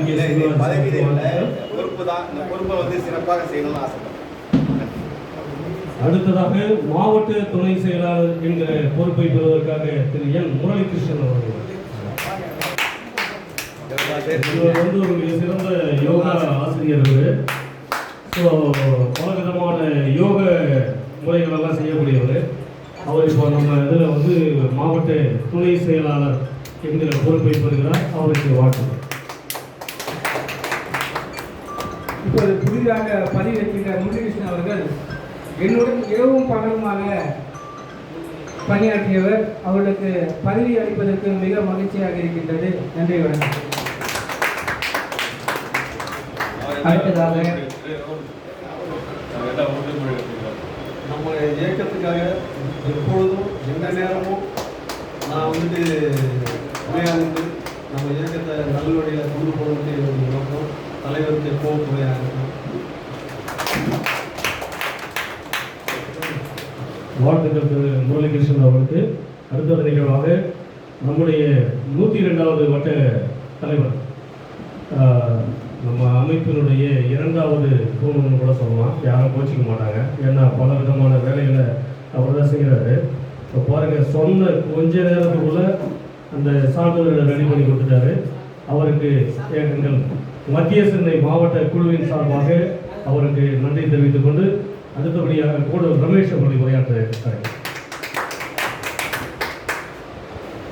பதவியில் இல்லை பொறுப்பு தான். இந்த பொறுப்பை வந்து சிறப்பாக செய்யணும்னு ஆசைப்படுறேன். அடுத்ததாக மாவட்ட துணை செயலாளர் என்கிற பொறுப்பை பெறுவதற்காக திரு என் முரளிகிருஷ்ணன் அவர்கள். இவர் வந்து ஒரு மிக சிறந்த யோகா ஆசிரியர் இவர். ஸோ பல விதமான யோக முறைகள் எல்லாம் செய்யக்கூடியவர். அவர் இப்போ நம்ம இதில் வந்து மாவட்ட துணை செயலாளர் என்கிற பொறுப்பை பெறுகிறார். அவருக்கு வாழ்த்து இப்போது புதிதாக பதிவேற்கின்ற முருககிருஷ்ணன் அவர்கள். என்னுடன் இரவும் பகலுமாக பணியாற்றியவர். அவர்களுக்கு பதவி அளிப்பதற்கு மிக மகிழ்ச்சியாக இருக்கின்றது. நன்றி வணக்கம். அடுத்ததாக நம்ம இயக்கத்துக்காக எப்பொழுதும் எந்த நேரமும் நான் வந்துட்டு துணையாகிட்டு நம்ம இயக்கத்தை நல்லபடியில் கொண்டு போகிறது நோக்கம். தலைவருக்கு எப்பவும் துணையாக இருக்கும் வாழ்த்துக்கள் திரு முரளிகிருஷ்ணன் அவருக்கு அடுத்த நிகழ்வாக நம்முடைய நூற்றி இரண்டாவது வட்ட தலைவர் நம்ம அமைப்பினுடைய இரண்டாவது தூணுன்னு கூட சொல்லலாம். யாரும் கோச்சிக்க மாட்டாங்க. ஏன்னா பல விதமான வேலைகளை அவர் தான் செய்கிறாரு. இப்போ பாருங்கள் சொன்ன கொஞ்ச நேரத்துக்குள்ள அந்த சான்றிதழை ரெடி பண்ணி கொடுத்துட்டாரு. அவருக்கு எங்கள் மத்திய சென்னை மாவட்ட குழுவின் சார்பாக அவருக்கு நன்றி தெரிவித்துக் கொண்டு அடுத்தபடியாக கூட ரமேஷ் அவர்களை உரையாற்ற இருக்கிறார்.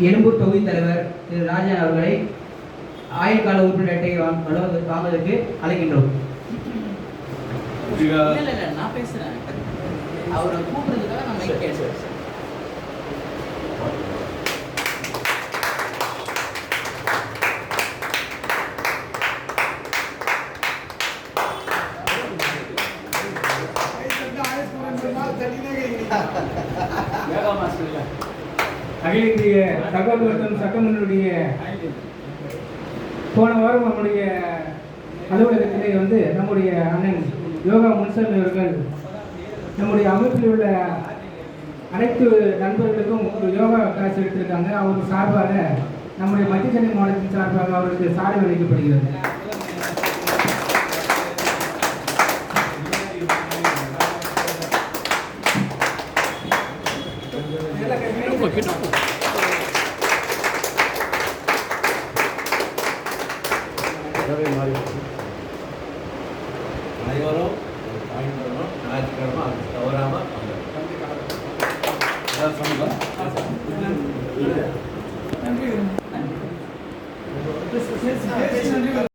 எழும்பூர் தொகுதி தலைவர் திரு ராஜன் அவர்களை ஆயுள் கால உறுப்பினர் அட்டையை வாங்குவதற்கு அழைக்கின்றோம். இல்ல இல்ல இல்ல நான் பேசுறேன். அவரை கூப்பிடுறதுக்காக நான் மைக் கேட்டேன் அகில இந்திய தகவல் மற்றும் சட்டமன்றுடைய போன வாரம் நம்முடைய அலுவலகத்திலே வந்து நம்முடைய அண்ணன் யோகா முன்சாமி அவர்கள் நம்முடைய அமைப்பில் உள்ள அனைத்து நண்பர்களுக்கும் ஒரு யோகா கிளாஸ் எடுத்திருக்காங்க. அவருக்கு சார்பாக நம்முடைய மத்திய சென்னை மாநிலத்தின் சார்பாக அவருக்கு சாலை Kidogo kidogo. Mario. Mario.